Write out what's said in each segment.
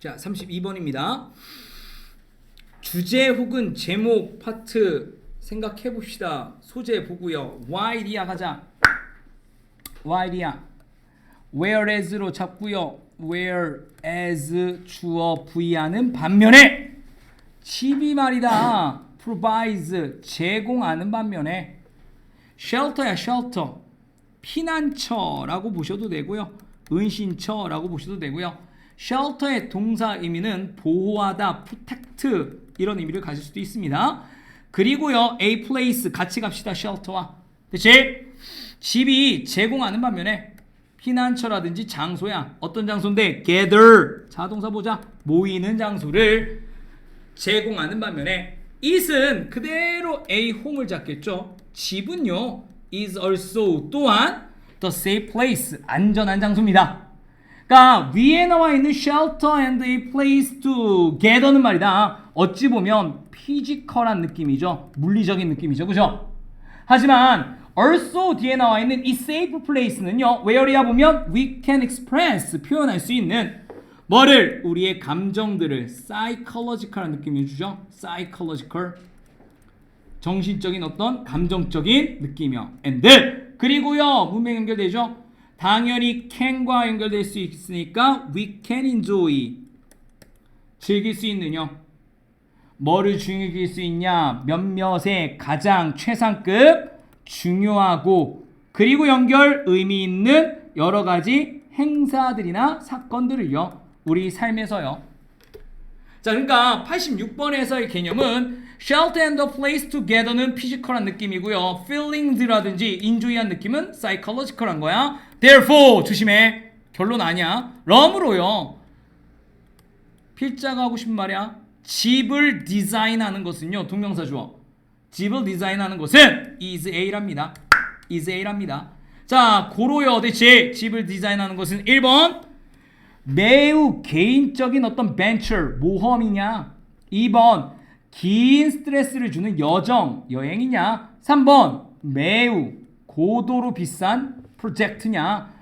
자, 32번입니다. 주제 혹은 제목 파트 생각해 봅시다. 소재 보고요. why이야 가자. why이야. whereas로 잡고요. whereas 주어 부의하는 반면에 집이 말이다. provides 제공하는 반면에 shelter야 shelter 피난처라고 보셔도 되고요. 은신처라고 보셔도 되고요. Shelter의 동사 의미는 보호하다, protect 이런 의미를 가질 수도 있습니다. 그리고요, a place 같이 갑시다. shelter와. 그치? 집이 제공하는 반면에 피난처라든지 장소야. 어떤 장소인데? gather. 자동사 보자. 모이는 장소를 제공하는 반면에 it은 그대로 a home을 잡겠죠. 집은요 is also 또한 the safe place 안전한 장소입니다. 그러니까 위에 나와 있는 shelter and a place to gather는 말이다. 어찌 보면 피지컬한 느낌이죠. 물리적인 느낌이죠. 그죠? 하지만 also 뒤에 나와 있는 이 safe place는요. where야 보면 we can express 표현할 수 있는 뭐를 우리의 감정들을 psychological한 느낌을 주죠. psychological 정신적인 어떤 감정적인 느낌이요. and 그리고요 문맥 연결되죠. 당연히 can과 연결될 수 있으니까 we can enjoy 즐길 수 있느냐 뭐를 즐길 수 있냐? 몇몇의 가장 최상급 중요하고 그리고 연결 의미 있는 여러 가지 행사들이나 사건들을요 우리 삶에서요. 자, 그러니까 86번에서의 개념은 shelter and a place together는 피지컬한 느낌이고요. feelings라든지 enjoy한 느낌은 psychological한 거야. therefore 조심해. 결론 아니야. 럼으로요. 필자가 하고 싶은 말이야. 집을 디자인하는 것은요. 동명사 주어. 집을 디자인하는 것은 is A랍니다. is A랍니다. 자, 고로요. 대체 집을 디자인하는 것은 1번 매우 개인적인 어떤 벤처, 모험이냐? 2번, 긴 스트레스를 주는 여정, 여행이냐? 3번, 매우 고도로 비싼 프로젝트냐?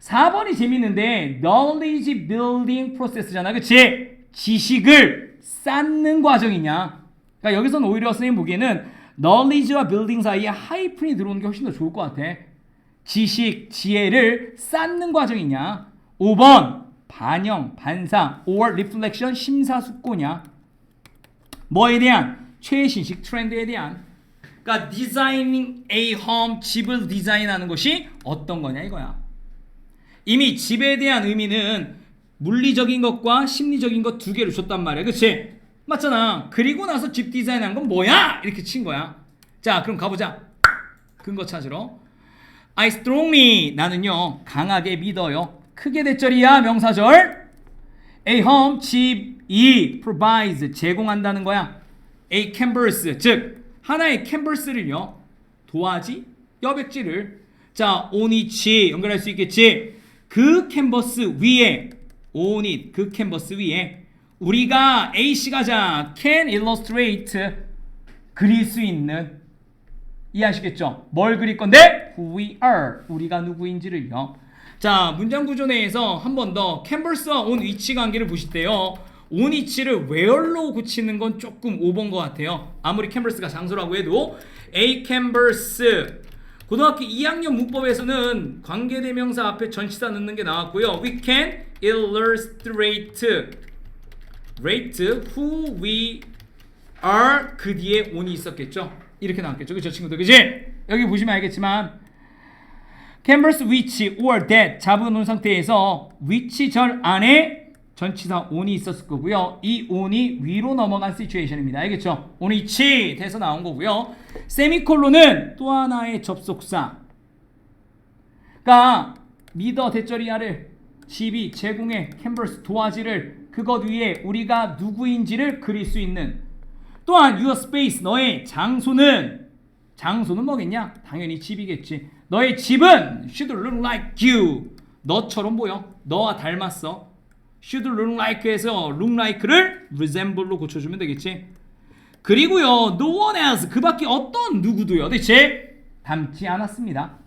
4번이 재밌는데 knowledge building process잖아. 그치? 지식을 쌓는 과정이냐? 그러니까 여기서는 오히려 선생님 보기에는 knowledge와 building 사이에 하이픈이 들어오는 게 훨씬 더 좋을 것 같아. 지식, 지혜를 쌓는 과정이냐? 5번 반영, 반상, or reflection, 심사숙고냐? 뭐에 대한? 최신식 트렌드에 대한. 그러니까 designing a home, 집을 디자인하는 것이 어떤 거냐 이거야. 이미 집에 대한 의미는 물리적인 것과 심리적인 것 두 개를 줬단 말이야. 그치? 맞잖아. 그리고 나서 집 디자인한 건 뭐야? 이렇게 친 거야. 자, 그럼 가보자. 근거 찾으러. I strongly 나는요 강하게 믿어요. 크게 대절이야 명사절. A home 집이 provides 제공한다는 거야. A canvas 즉 하나의 캔버스를요 도화지 여백지를 자 온이치 연결할 수 있겠지. 그 캔버스 위에 온잇 그 캔버스 위에 우리가 A 씨 가 자 can illustrate 그릴 수 있는 이해하시겠죠? 뭘 그릴 건데? Who we are 우리가 누구인지를요. 자 문장 구조 내에서 한 번 더 캔버스와 온 위치 관계를 보실 때요. 온 위치를 where로 고치는 건 조금 오본 것 같아요. 아무리 캔버스가 장소라고 해도 a canvas 고등학교 2학년 문법에서는 관계대명사 앞에 전치사 넣는 게 나왔고요. We can illustrate rate who we are 그 뒤에 on이 있었겠죠. 이렇게 나왔겠죠. 그죠 친구들 그지? 여기 보시면 알겠지만 canvas which or that 잡아놓은 상태에서 which 절 안에 전치사 on이 있었을 거고요. 이 on이 위로 넘어간 시츄에이션입니다. 알겠죠? on이 치 돼서 나온 거고요. 세미콜론은 또 하나의 접속사. 그러니까 미더 대절이야를 집이 제공해 캔버스 도화지를 그것 위에 우리가 누구인지를 그릴 수 있는 또한 your space 너의 장소는 장소는 뭐겠냐? 당연히 집이겠지. 너의 집은 should look like you. 너처럼 보여. 너와 닮았어. should look like에서 look like를 resemble로 고쳐주면 되겠지. 그리고요, no one else 그 밖에 어떤 누구도요, 대체 닮지 않았습니다.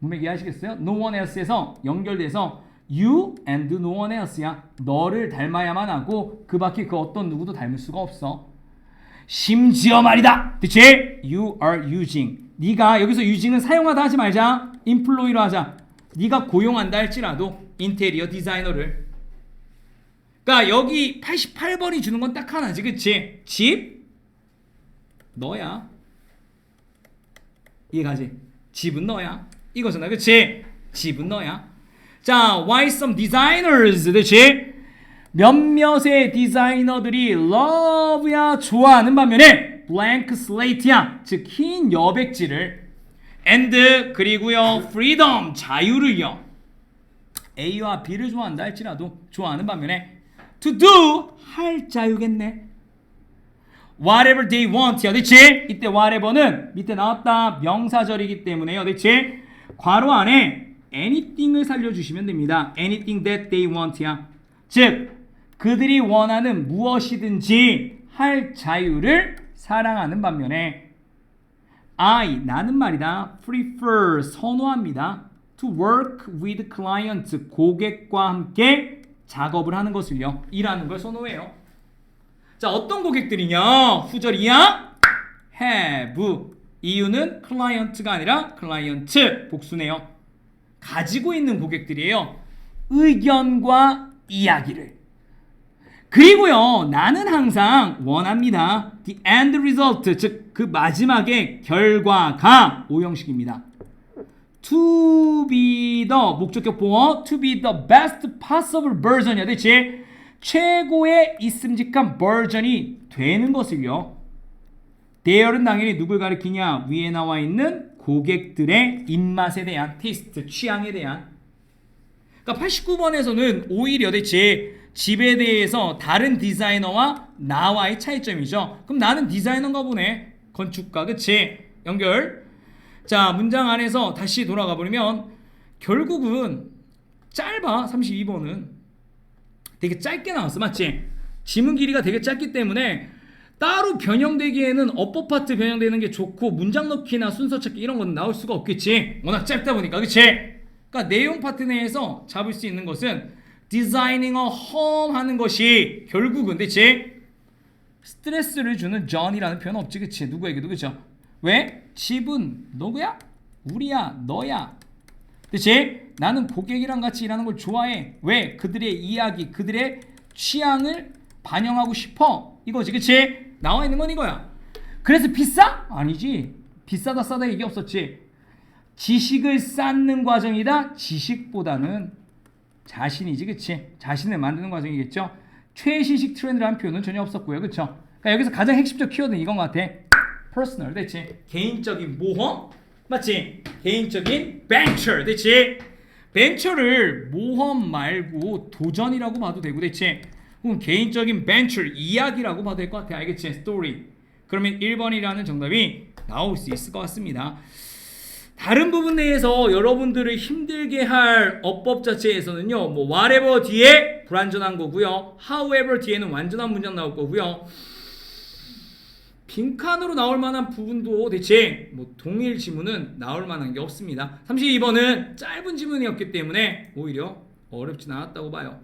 문맥 이해하시겠어요? No one else에서 연결돼서 You and no one else야. 너를 닮아야만 하고 그 밖에 그 어떤 누구도 닮을 수가 없어. 심지어 말이다. 그치? You are using. 네가 여기서 using은 사용하다 하지 말자. employ로 하자. 네가 고용한다 할지라도 인테리어 디자이너를. 그러니까 여기 88번이 주는 건 딱 하나지. 그치? 집 너야. 이해가지? 집은 너야. 이거잖아. 그치? 집은 너야. 자, why some designers? 그치? 몇몇의 디자이너들이 love야 좋아하는 반면에 blank slate야 즉 흰 여백지를 and 그리고요 freedom 자유를요 A와 B를 좋아한다 할지라도 좋아하는 반면에 to do 할 자유겠네 whatever they want야 그치? 이때 whatever는 밑에 나왔다 명사절이기 때문에요 그치? 괄호 안에 anything을 살려주시면 됩니다 anything that they want야 즉 그들이 원하는 무엇이든지 할 자유를 사랑하는 반면에 I 나는 말이다 prefer 선호합니다. To work with client 고객과 함께 작업을 하는 것을요. 일하는 걸 선호해요. 자 어떤 고객들이냐? 후절 이야. have. 이유는 클라이언트가 아니라 클라이언트 복수네요. 가지고 있는 고객들이에요. 의견과 이야기를 그리고요, 나는 항상 원합니다. The end result, 즉 그 마지막의 결과가 오형식입니다. To be the 목적격 보어, to be the best possible version이야, 대체 최고의 있음직한 버전이 되는 것을요. 대열은 당연히 누굴 가리키냐? 위에 나와 있는 고객들의 입맛에 대한 테이스트, 취향에 대한. 그러니까 89번에서는 오히려 대체 집에 대해서 다른 디자이너와 나와의 차이점이죠. 그럼 나는 디자이너인가 보네. 건축가, 그치? 연결. 자, 문장 안에서 다시 돌아가 버리면 결국은 짧아. 32번은 되게 짧게 나왔어, 맞지? 지문 길이가 되게 짧기 때문에 따로 변형되기에는 어법 파트 변형되는 게 좋고 문장 넣기나 순서 찾기 이런 건 나올 수가 없겠지. 워낙 짧다 보니까, 그치? 그러니까 내용 파트 내에서 잡을 수 있는 것은 designing a home 하는 것이 결국은 대체 스트레스를 주는 John이라는 표현 없지 그치? 누구에게도 그쵸? 왜? 집은 누구야? 우리야 너야. 대체 나는 고객이랑 같이 일하는 걸 좋아해. 왜? 그들의 이야기 그들의 취향을 반영하고 싶어. 이거지 그치? 나와 있는 건 이거야. 그래서 비싸? 아니지. 비싸다 싸다 얘기 없었지. 지식을 쌓는 과정이다. 지식보다는 자신이지 그치? 자신을 만드는 과정이겠죠? 최신식 트렌드라는 표현은 전혀 없었고요 그쵸? 그러니까 여기서 가장 핵심적 키워드는 이건 것 같아. Personal 대체 개인적인 모험? 맞지? 개인적인 venture 대체 벤처를 모험 말고 도전이라고 봐도 되고 대체 혹은 개인적인 venture 이야기라고 봐도 될 것 같아. 알겠지? Story. 그러면 1번이라는 정답이 나올 수 있을 것 같습니다 다른 부분 내에서 여러분들을 힘들게 할 어법 자체에서는요. 뭐 whatever 뒤에 불완전한 거고요. however 뒤에는 완전한 문장 나올 거고요. 빈칸으로 나올 만한 부분도 대체 뭐 동일 지문은 나올 만한 게 없습니다. 32번은 짧은 지문이었기 때문에 오히려 어렵진 않았다고 봐요.